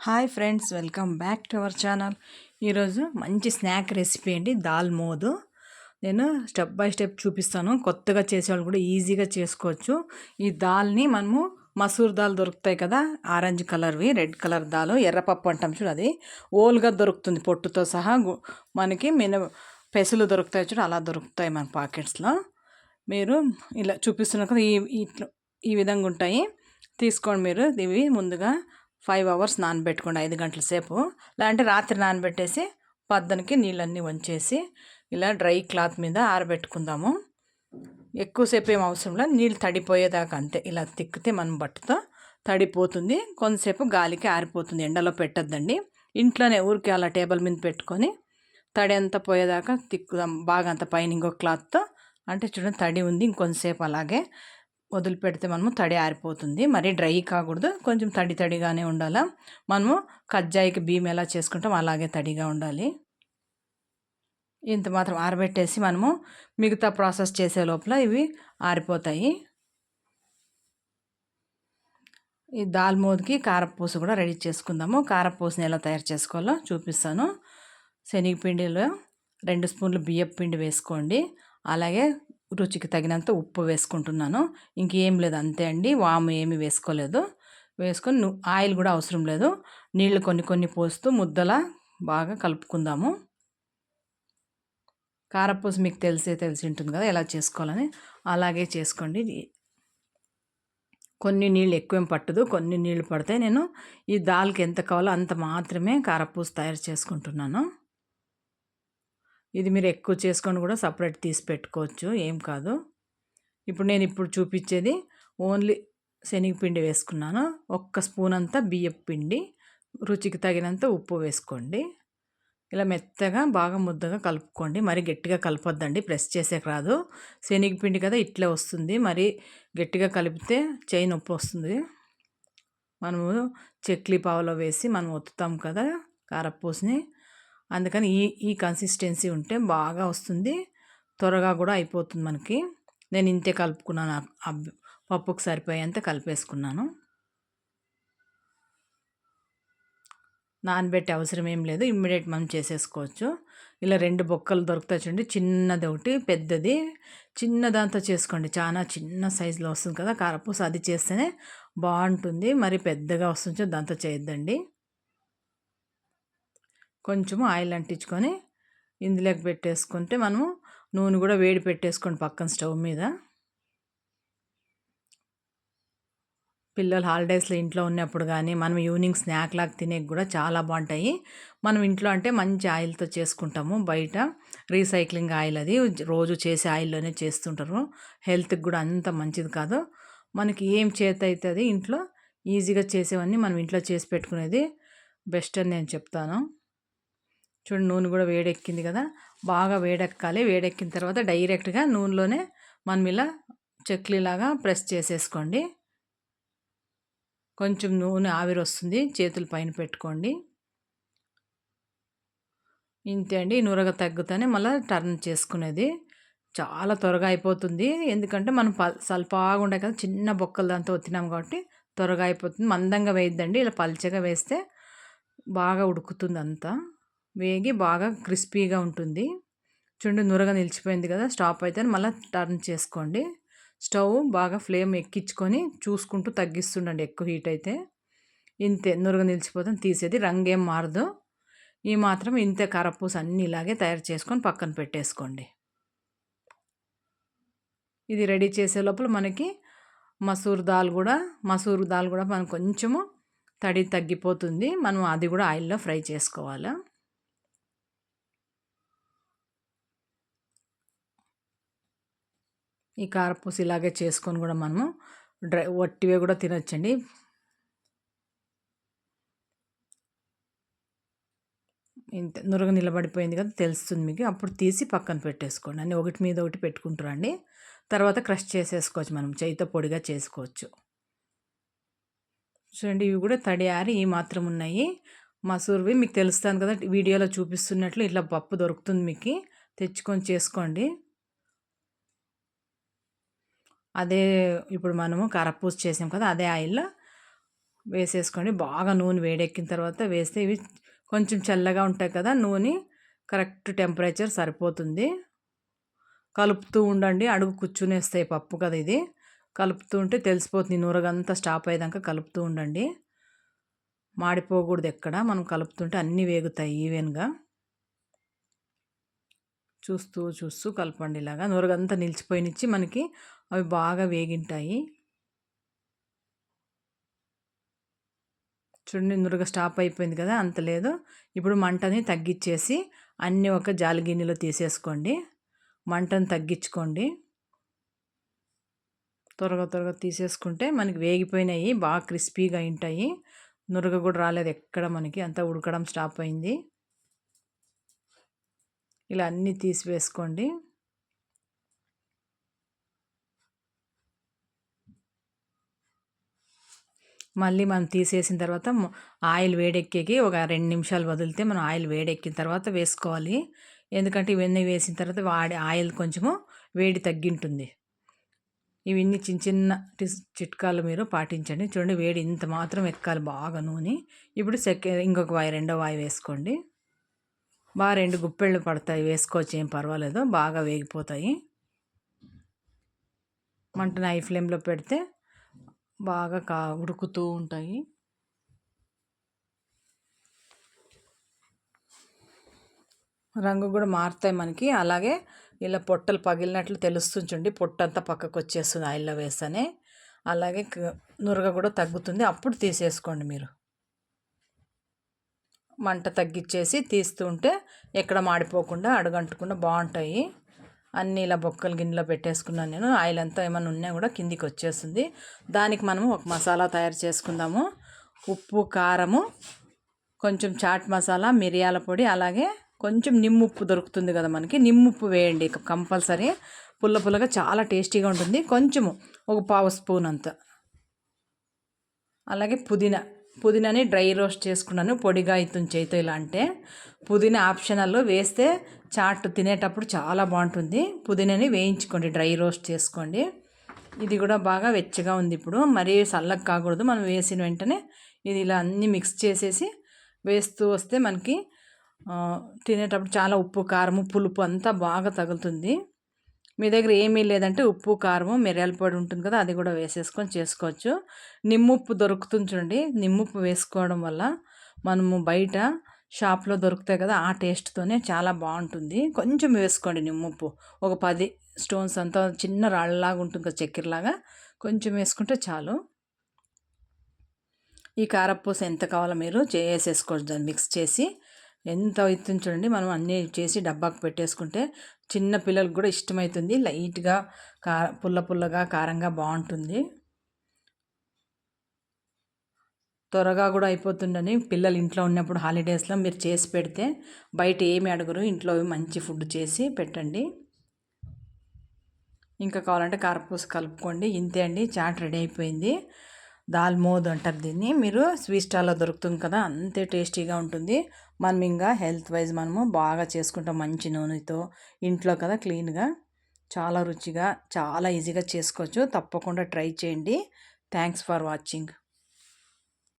Hi friends welcome back to our channel. ఈరోజు మంచి snack recipe అండి దాల్ మోదు. నేను స్టెప్ బై స్టెప్ చూపిస్తాను. కొత్తగా చేసేవాళ్ళు కూడా ఈజీగా చేసుకోవచ్చు. ఈ దాల్ని మనము మసూర్ దాల్ దొరుకుతాయి కదా ఆరెంజ్ కలర్వి రెడ్ కలర్ దాల్ ఎర్రపప్పు అంటాం చూడు అది. ఓల్గా దొరుకుతుంది పొట్టుతో సహా. మనకి మిన పెసలు దొరుకుతాయి చూడు అలా దొరుకుతాయి మన పాకెట్స్లో. మీరు ఇలా చూపిస్తున్న కదా ఈ ఈ విధంగా ఉంటాయి. తీసుకోండి మీరు ఇవి ముందుగా ఫైవ్ అవర్స్ నానబెట్టుకోండి ఐదు గంటల సేపు. లేదంటే రాత్రి నానబెట్టేసి పద్దనికి నీళ్ళన్నీ వంచేసి ఇలా డ్రై క్లాత్ మీద ఆరబెట్టుకుందాము. ఎక్కువసేపు ఏం అవసరం లేదు నీళ్ళు తడిపోయేదాకా అంతే. ఇలా తిక్కితే మనం బట్టతో తడిపోతుంది. కొంతసేపు గాలికి ఆరిపోతుంది ఎండలో పెట్టద్దండి. ఇంట్లోనే ఊరికి అలా టేబుల్ మీద పెట్టుకొని తడి అంతా పోయేదాకా తిక్కుదాం. బాగా అంత పైన ఇంకో క్లాత్తో. అంటే చూడండి తడి ఉంది ఇంకొంతసేపు అలాగే వదిలిపెడితే మనము తడి ఆరిపోతుంది. మరీ డ్రై కాకూడదు. కొంచెం తడి తడిగానే ఉండాలా. మనము కజ్జాయికి బియ్యం ఎలా చేసుకుంటాం అలాగే తడిగా ఉండాలి. ఇంత మాత్రం ఆరబెట్టేసి మనము మిగతా ప్రాసెస్ చేసే లోపల ఇవి ఆరిపోతాయి. ఈ దాల్ మోద్కి కారపూస కూడా రెడీ చేసుకుందాము. కారపూసని ఎలా తయారు చేసుకోవాలో చూపిస్తాను. శనగపిండిలో రెండు స్పూన్లు బియ్యపు పిండి వేసుకోండి. అలాగే రుచికి తగినంత ఉప్పు వేసుకుంటున్నాను. ఇంకేం లేదు అంతే అండి. వాము ఏమి వేసుకోలేదు. వేసుకొని ఆయిల్ కూడా అవసరం లేదు. నీళ్ళు కొన్ని కొన్ని పోస్తూ ముద్దలా బాగా కలుపుకుందాము. కారపూస మీకు తెలిసే తెలిసి ఉంటుంది కదా ఎలా చేసుకోవాలని. అలాగే చేసుకోండి. కొన్ని నీళ్ళు ఎక్కువేం పట్టదు. కొన్ని నీళ్ళు పడితే నేను ఈ దాల్కి ఎంత కావాలో అంత మాత్రమే కారపూస తయారు చేసుకుంటున్నాను. ఇది మీరు ఎక్కువ చేసుకొని కూడా సపరేట్ తీసి పెట్టుకోవచ్చు ఏం కాదు. ఇప్పుడు నేను ఇప్పుడు చూపించేది ఓన్లీ శనగపిండి వేసుకున్నాను. ఒక్క స్పూన్ అంతా బియ్యపు పిండి రుచికి తగినంత ఉప్పు వేసుకోండి. ఇలా మెత్తగా బాగా ముద్దగా కలుపుకోండి. మరి గట్టిగా కలపొద్దండి ప్రెస్ చేసేకి రాదు. శనగపిండి కదా ఇట్లే వస్తుంది. మరి గట్టిగా కలిపితే చేయి నొప్పి వస్తుంది. మనము చెక్లీ పావులో వేసి మనం ఒత్తుతాం కదా కారపూసని. అందుకని ఈ ఈ కన్సిస్టెన్సీ ఉంటే బాగా వస్తుంది. త్వరగా కూడా అయిపోతుంది మనకి. నేను ఇంతే కలుపుకున్నాను. పప్పుకు సరిపోయేంత కలిపేసుకున్నాను. నానబెట్టే అవసరం ఏం లేదు. ఇమ్మీడియట్ మనం చేసేసుకోవచ్చు. ఇలా రెండు బొక్కలు దొరుకుతాయి చూడండి. చిన్నది ఒకటి పెద్దది. చిన్నదంతా చేసుకోండి. చాలా చిన్న సైజులో వస్తుంది కదా. కారపూస అది చేస్తేనే బాగుంటుంది. మరి పెద్దగా వస్తుంది దాంతో చేయొద్దండి. కొంచెము ఆయిల్ అంటించుకొని ఇందులోకి పెట్టేసుకుంటే మనము నూనె కూడా వేడి పెట్టేసుకోండి పక్కన స్టవ్ మీద. పిల్లలు హాలిడేస్లో ఇంట్లో ఉన్నప్పుడు కానీ మనం ఈవినింగ్ స్నాక్ లాగా తినే కూడా చాలా బాగుంటాయి. మనం ఇంట్లో అంటే మంచి ఆయిల్తో చేసుకుంటాము. బయట రీసైక్లింగ్ ఆయిల్ అది రోజు చేసే ఆయిల్లోనే చేస్తుంటారు. హెల్త్కి కూడా అంత మంచిది కాదు. మనకి ఏం చేత అవుతుంది ఇంట్లో ఈజీగా చేసేవన్నీ మనం ఇంట్లో చేసి పెట్టుకునేది బెస్ట్ అని నేను చెప్తాను. చూడండి నూనె కూడా వేడెక్కింది కదా బాగా వేడెక్కాలి. వేడెక్కిన తర్వాత డైరెక్ట్గా నూనెలోనే మనం ఇలా చెక్లీలాగా ప్రెస్ చేసేసుకోండి. కొంచెం నూనె ఆవిరి వస్తుంది చేతుల పైన పెట్టుకోండి. ఇంతే అండి నూరగా తగ్గుతానే మళ్ళీ టర్న్ చేసుకునేది. చాలా త్వరగా అయిపోతుంది ఎందుకంటే మనం ప సల్పాగా ఉండే కదా చిన్న బొక్కలు దాంతో వచ్చినాం కాబట్టి త్వరగా అయిపోతుంది. మందంగా వేయద్దండి ఇలా పల్చగా వేస్తే బాగా ఉడుకుతుంది అంతా వేగి బాగా క్రిస్పీగా ఉంటుంది. చూడండి నురగ నిలిచిపోయింది కదా స్టాప్ అయితే మళ్ళీ టర్న్ చేసుకోండి. స్టవ్ బాగా ఫ్లేమ్ ఎక్కించుకొని చూసుకుంటూ తగ్గిస్తుండండి ఎక్కువ హీట్ అయితే. ఇంతే నురగ నిలిచిపోతుంది తీసేది రంగు ఏం మారదు. ఈ మాత్రం ఇంతే కరపూస అన్నీ ఇలాగే తయారు చేసుకొని పక్కన పెట్టేసుకోండి. ఇది రెడీ చేసే లోపల మనకి మసూర్ దాల్ కూడా మసూర్ దాల్ కూడా మనం కొంచెము తడి తగ్గిపోతుంది. మనం అది కూడా ఆయిల్లో ఫ్రై చేసుకోవాలి. ఈ కారపూస ఇలాగే చేసుకొని కూడా మనము డ్రై వట్టివే కూడా తినొచ్చండి. ఇంత నురగ నిలబడిపోయింది కదా తెలుస్తుంది మీకు. అప్పుడు తీసి పక్కన పెట్టేసుకోండి. అన్నీ ఒకటి మీద ఒకటి పెట్టుకుంటారండి తర్వాత క్రష్ చేసేసుకోవచ్చు మనం. చేయితో పొడిగా చేసుకోవచ్చు. చూడండి ఇవి కూడా తడియారి ఈ మాత్రం ఉన్నాయి. మసూర్వి మీకు తెలుస్తాను కదా వీడియోలో చూపిస్తున్నట్లు ఇట్లా పప్పు దొరుకుతుంది మీకు. తెచ్చుకొని చేసుకోండి. అదే ఇప్పుడు మనము కరపూస చేసాం కదా అదే ఆయిల్లో వేసేసుకోండి. బాగా నూనె వేడెక్కిన తర్వాత వేస్తే ఇవి కొంచెం చల్లగా ఉంటాయి కదా నూనె కరెక్ట్ టెంపరేచర్ సరిపోతుంది. కలుపుతూ ఉండండి. అడుగు కూర్చునేస్తాయి పప్పు కదా ఇది. కలుపుతూ ఉంటే తెలిసిపోతుంది. నూరగంతా స్టాప్ అయ్యేదాకా కలుపుతూ ఉండండి. మాడిపోకూడదు ఎక్కడ. మనం కలుపుతుంటే అన్నీ వేగుతాయి ఈవెన్గా. చూస్తూ చూస్తూ కలపండి ఇలాగా. నూరగంతా నిలిచిపోయినిచ్చి మనకి అవి బాగా వేగింటాయి. చూడండి నురగ స్టాప్ అయిపోయింది కదా అంత లేదు. ఇప్పుడు మంటని తగ్గించేసి అన్నీ ఒక జాలిగిన్నెలో తీసేసుకోండి. మంటను తగ్గించుకోండి. త్వరగా త్వరగా తీసేసుకుంటే మనకి వేగిపోయినాయి బాగా క్రిస్పీగా ఉంటాయి నురగ కూడా రాలేదు ఎక్కడ మనకి అంతా ఉడకడం స్టాప్ అయింది. ఇలా అన్నీ తీసివేసుకోండి. మళ్ళీ మనం తీసేసిన తర్వాత ఆయిల్ వేడెక్కేకి ఒక రెండు నిమిషాలు వదిలితే మనం ఆయిల్ వేడెక్కిన తర్వాత వేసుకోవాలి. ఎందుకంటే ఇవన్నీ వేసిన తర్వాత వాడి ఆయిల్ కొంచెము వేడి తగ్గింటుంది. ఇవన్నీ చిన్న చిన్న చిట్కాలు మీరు పాటించండి. చూడండి వేడి ఇంత మాత్రం ఎక్కాలి బాగా నూనె. ఇప్పుడు సెకండ్ ఇంకొక వాయి రెండో వాయి వేసుకోండి. బాగా రెండు గుప్పెళ్ళు పడతాయి వేసుకోవచ్చు ఏం పర్వాలేదు. బాగా వేగిపోతాయి. మంటను హై ఫ్లేమ్లో పెడితే బాగా కా ఉడుకుతూ ఉంటాయి. రంగు కూడా మారుతాయి మనకి. అలాగే ఇలా పొట్టలు పగిలినట్లు తెలుస్తుంచండి పొట్టంతా పక్కకు వచ్చేస్తుంది ఆయిల్లో వేస్తేనే. అలాగే నురగ కూడా తగ్గుతుంది. అప్పుడు తీసేసుకోండి మీరు. మంట తగ్గించేసి తీస్తుంటే ఎక్కడ మాడిపోకుండా అడగంటకుండా బాగుంటాయి. అన్నీ ఇలా బొక్కలు గిన్నెలో పెట్టేసుకున్నాను నేను. ఆయిల్ అంతా ఏమైనా ఉన్నా కూడా కిందికి వచ్చేస్తుంది. దానికి మనము ఒక మసాలా తయారు చేసుకుందాము. ఉప్పు కారము కొంచెం చాట్ మసాలా మిరియాల పొడి అలాగే కొంచెం నిమ్ముప్పు దొరుకుతుంది కదా మనకి. నిమ్ముప్పు వేయండి. కంపల్సరీ పుల్ల పుల్లగా చాలా టేస్టీగా ఉంటుంది. కొంచెము ఒక పావు స్పూన్ అంత. అలాగే పుదీనా. పుదీనాని డ్రై రోస్ట్ చేసుకున్నాను పొడిగా అవుతుంది చేతితో ఇలా అంటే. పుదీనా ఆప్షనల్లో వేస్తే చాట్ తినేటప్పుడు చాలా బాగుంటుంది. పుదీనాని వేయించుకోండి డ్రై రోస్ట్ చేసుకోండి. ఇది కూడా బాగా వెచ్చగా ఉంది ఇప్పుడు. మరీ చల్లగా కాకూడదు మనం వేసిన వెంటనే ఇది ఇలా అన్నీ మిక్స్ చేసేసి వేస్తూ వస్తే మనకి తినేటప్పుడు చాలా ఉప్పు కారము పులుపు అంతా బాగా తగులుతుంది. మీ దగ్గర ఏమీ లేదంటే ఉప్పు కారము మిరియాల పొడి ఉంటుంది కదా అది కూడా వేసేసుకొని చేసుకోవచ్చు. నిమ్ముప్పు దొరుకుతుంది చూడండి. నిమ్ముప్పు వేసుకోవడం వల్ల మనము బయట షాప్లో దొరుకుతాయి కదా ఆ టేస్ట్తోనే చాలా బాగుంటుంది. కొంచెం వేసుకోండి నిమ్ముప్పు. ఒక పది స్టోన్స్ అంతా చిన్న రాళ్ళలాగా ఉంటుంది కదా చక్కెరలాగా. కొంచెం వేసుకుంటే చాలు. ఈ కారపూస ఎంత కావాలో మీరు చేసేసుకోవచ్చు దాన్ని మిక్స్ చేసి. ఎంత అవుతుంది చూడండి. మనం అన్నీ చేసి డబ్బాకు పెట్టేసుకుంటే చిన్న పిల్లలకు కూడా ఇష్టమవుతుంది లైట్గా కా పుల్ల పుల్లగా కారంగా బాగుంటుంది. త్వరగా కూడా అయిపోతుందని పిల్లలు ఇంట్లో ఉన్నప్పుడు హాలిడేస్లో మీరు చేసి పెడితే బయట ఏమి అడగరు. ఇంట్లో మంచి ఫుడ్ చేసి పెట్టండి. ఇంకా కావాలంటే కారపూస కలుపుకోండి. ఇంతే అండి. చాట్ రెడీ అయిపోయింది. దాల్ మోద్ అంటారు దీన్ని. మీరు స్వీట్ స్టాల్లో దొరుకుతుంది కదా అంతే టేస్టీగా ఉంటుంది. మనం ఇంకా హెల్త్ వైజ్ మనము బాగా చేసుకుంటాం మంచి నూనెతో. ఇంట్లో కదా క్లీన్గా చాలా రుచిగా చాలా ఈజీగా చేసుకోవచ్చు. తప్పకుండా ట్రై చేయండి. Thanks for watching